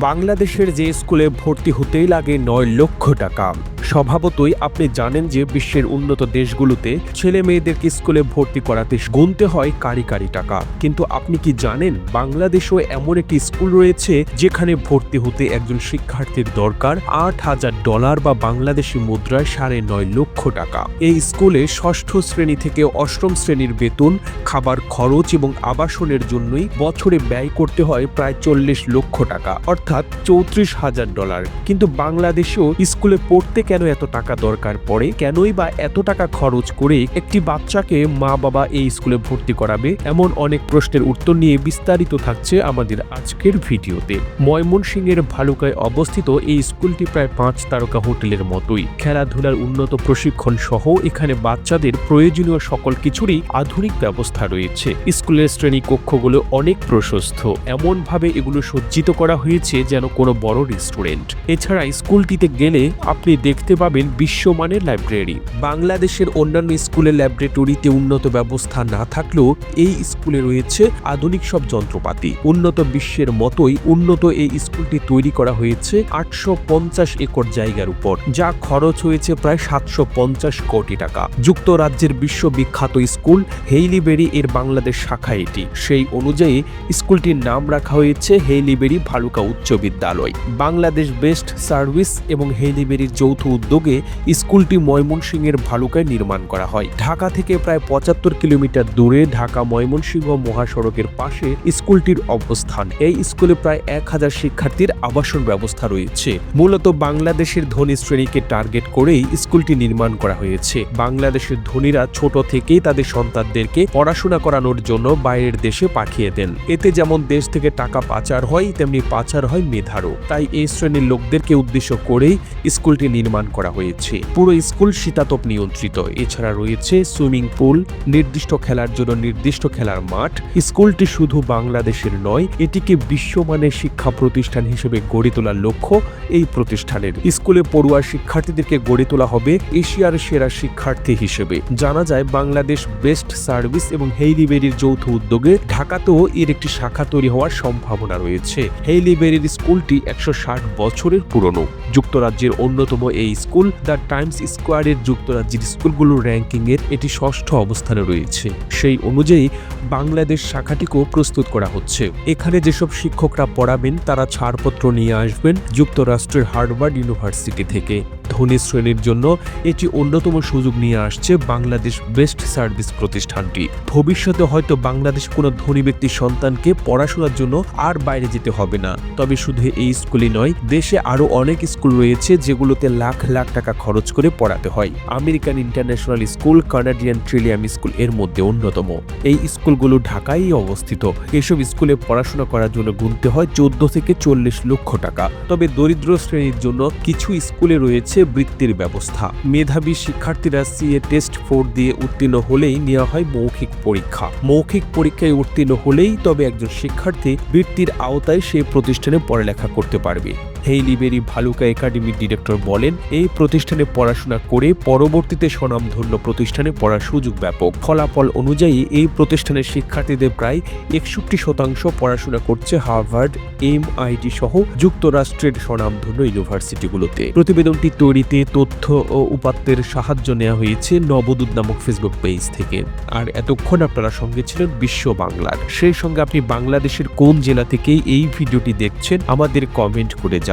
বাংলাদেশের যে স্কুলে ভর্তি হতেই লাগে নয় লক্ষ টাকা। স্বভাবতই আপনি জানেন যে বিশ্বের উন্নত দেশগুলোতে ছেলে মেয়েদেরকে স্কুলে ভর্তি করাতে গুনতে হয় কারি কারি টাকা। কিন্তু আপনি কি জানেন বাংলাদেশেও এমন একটি স্কুল রয়েছে যেখানে ভর্তি হতে একজন শিক্ষার্থীর দরকার আট হাজার ডলার বা বাংলাদেশি মুদ্রায় সাড়ে নয় লক্ষ টাকা। এই স্কুলে ষষ্ঠ শ্রেণি থেকে অষ্টম শ্রেণির বেতন, খাবার খরচ এবং আবাসনের জন্যই বছরে ব্যয় করতে হয় প্রায় চল্লিশ লক্ষ টাকা। অর্থাৎ চৌত্রিশ হাজার ডলার। কিন্তু বাংলাদেশেও স্কুলে পড়তে কেন এত টাকা দরকার পড়ে? কেনই বা এত টাকা খরচ করে একটি বাচ্চাকে মা বাবা এই স্কুলে ভর্তি করাবে? এমন অনেক প্রশ্নের উত্তর নিয়ে বিস্তারিত থাকছে আমাদের আজকের ভিডিওতে। ময়মনসিংহের ভালুকায় অবস্থিত এই স্কুলটি প্রায় পাঁচ তারকা হোটেলের মতোই। খেলাধুলার উন্নত প্রশিক্ষণ সহ এখানে বাচ্চাদের প্রয়োজনীয় সকল কিছুরই আধুনিক ব্যবস্থা রয়েছে। স্কুলের শ্রেণি কক্ষগুলো অনেক প্রশস্ত। এমনভাবে এগুলো সজ্জিত করা হয়েছে যেন কোনো বড় রেস্টুরেন্ট এছাড়া স্কুলটিতে গেলে আপনি দেখতে পাবেন বিশ্বমানের লাইব্রেরি বাংলাদেশের অন্যান্য স্কুলের ল্যাবরেটরিতে উন্নত ব্যবস্থা না থাকলেও এই স্কুলে রয়েছে আধুনিক সব যন্ত্রপাতি। উন্নত বিশ্বের মতোই উন্নত এই স্কুলটি তৈরি করা হয়েছে আটশো পঞ্চাশ একর জায়গার উপর, যা খরচ হয়েছে প্রায় সাতশো পঞ্চাশ কোটি টাকা। যুক্তরাজ্যের বিশ্ববিখ্যাত স্কুল হেইলিবেরি এর বাংলাদেশ শাখা এটি। সেই অনুযায়ী স্কুলটির নাম রাখা হয়েছে হেইলিবেরি ভালুকা উচ্চ বিদ্যালয়। বাংলাদেশ বেস্ট সার্ভিস এবং হেইলিবেরির যৌথ উদ্যোগে স্কুলটি ময়মনসিংহের ভালুকায় নির্মাণ করা হয়। ঢাকা থেকে প্রায় পঁচাত্তর কিলোমিটার দূরে ঢাকা ময়মনসিংহ মহাসড়কের পাশে স্কুলটির অবস্থান। এই স্কুলে প্রায় এক হাজার শিক্ষার্থীর আবাসন ব্যবস্থা রয়েছে। মূলত বাংলাদেশের ধনী শ্রেণীকে টার্গেট করেই স্কুলটি নির্মাণ করা হয়েছে। বাংলাদেশের ধনীরা ছোট থেকেই তাদের সন্তানদেরকে পড়াশোনা করানোর জন্য বাইরের দেশে পাঠিয়ে দেন। এতে যেমন দেশ থেকে টাকা পাচার হয়, তেমনি পাচার হয় মেধারও। তাই এই শ্রেণির লোকদেরকে উদ্দেশ্য করেই স্কুলটি নির্মাণ করা হয়েছে। পুরো স্কুল শীতাতপ নিয়ন্ত্রিত। এছাড়া রয়েছে সুইমিং পুল, নির্দিষ্ট খেলার জন্য নির্দিষ্ট খেলার মাঠ। স্কুলটি শুধু বাংলাদেশের নয়, এটিকে বিশ্বমানের শিক্ষা প্রতিষ্ঠান হিসেবে গড়ে তোলার লক্ষ্য এই প্রতিষ্ঠানের। স্কুলে পড়ুয়া শিক্ষার্থীদেরকে গড়ে তোলা হবে এশিয়ার সেরা শিক্ষার্থী হিসেবে। জানা যায়, বাংলাদেশ বেস্ট সার্ভিস এবং হেইলিবেরির যৌথ উদ্যোগে ঢাকাতেও এর একটি শাখা তৈরি হওয়ার সম্ভাবনা রয়েছে। হেইলিবেরির স্কুলটি একশো ষাট বছরের পুরনো। যুক্তরাজ্যের অন্যতম এই স্কুল, দ্য টাইমস স্কোয়ারের যুক্তরাজ্যের স্কুলগুলোর র্যাঙ্কিং এর এটি ষষ্ঠ অবস্থানে রয়েছে। সেই অনুযায়ী, বাংলাদেশ শাখাটিকেও প্রস্তুত করা হচ্ছে। এখানে যেসব শিক্ষকরা পড়াবেন, তারা ছাড়পত্র নিয়ে আসবেন যুক্তরাষ্ট্রের হার্ভার্ড ইউনিভার্সিটি থেকে। ধনী শ্রেণির জন্য এটি অন্যতম সুযোগ নিয়ে আসছে বাংলাদেশ বেস্ট সার্ভিস প্রতিষ্ঠানটি। ভবিষ্যতে হয়তো বাংলাদেশ কোনো ধনী ব্যক্তির সন্তানকে পড়াশোনার জন্য আর বাইরে যেতে হবে না। তবে শুধু এই স্কুলই নয়, দেশে আরও অনেক স্কুল রয়েছে যেগুলোতে লাখ লাখ টাকা খরচ করে পড়াতে হয়। American international school, Canadian Trillium স্কুলের মধ্যে অন্যতম। এই স্কুলগুলো ঢাকায় অবস্থিত। এসব স্কুলে পড়াশোনা করার জন্য গুনতে হয় চোদ্দ থেকে চল্লিশ লক্ষ টাকা। তবে দরিদ্র শ্রেণির জন্য কিছু স্কুলে রয়েছে বৃত্তির ব্যবস্থা। মেধাবী শিক্ষার্থীরা সিএ টেস্ট ফোর দিয়ে উত্তীর্ণ হলেই নেওয়া হয় মৌখিক পরীক্ষা। মৌখিক পরীক্ষায় উত্তীর্ণ হলেই তবে একজন শিক্ষার্থী বৃত্তির আওতায় সেই প্রতিষ্ঠানে পড়ালেখা করতে পারবে। হেইলিবেরি ভালুকা একাডেমির ডিরেক্টর বলেন, এই প্রতিষ্ঠানে পড়াশোনা করে পরবর্তীতে স্বনামধন্য প্রতিষ্ঠানে পড়ার সুযোগ ব্যাপক। ফলাফল অনুযায়ী এই প্রতিষ্ঠানের শিক্ষার্থীদের প্রায় একষট্টি শতাংশ পড়াশোনা করছে হার্ভার্ড, এম আইটি সহ যুক্তরাষ্ট্রের স্বনামধন্য ইউনিভার্সিটিগুলোতে। প্রতিবেদনটি তৈরিতে তথ্য ও উপাত্তের সাহায্য নেওয়া হয়েছে নবদূত নামক ফেসবুক পেজ থেকে। আর এতক্ষণ আপনারা সঙ্গে ছিলেন বিশ্ব বাংলার। সেই সঙ্গে আপনি বাংলাদেশের কোন জেলা থেকে এই ভিডিওটি দেখছেন, আমাদের কমেন্ট করে